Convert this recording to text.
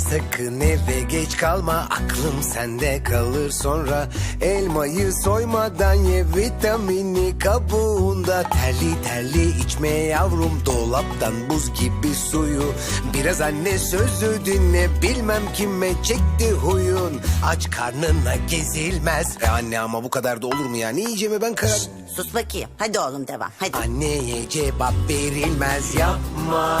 Sakın eve geç kalma aklım sende kalır sonra. Elmayı soymadan ye vitamini kabuğunda. Terli terli içme yavrum dolaptan buz gibi suyu. Biraz anne sözü dinle bilmem kime çekti huyun. Aç karnına gezilmez. E Anne ama bu kadar da olur mu ya? Ne yiyeceğime ben karar Sus bakayım. Hadi oğlum devam. Hadi. Anneye cevap verilmez. Yapma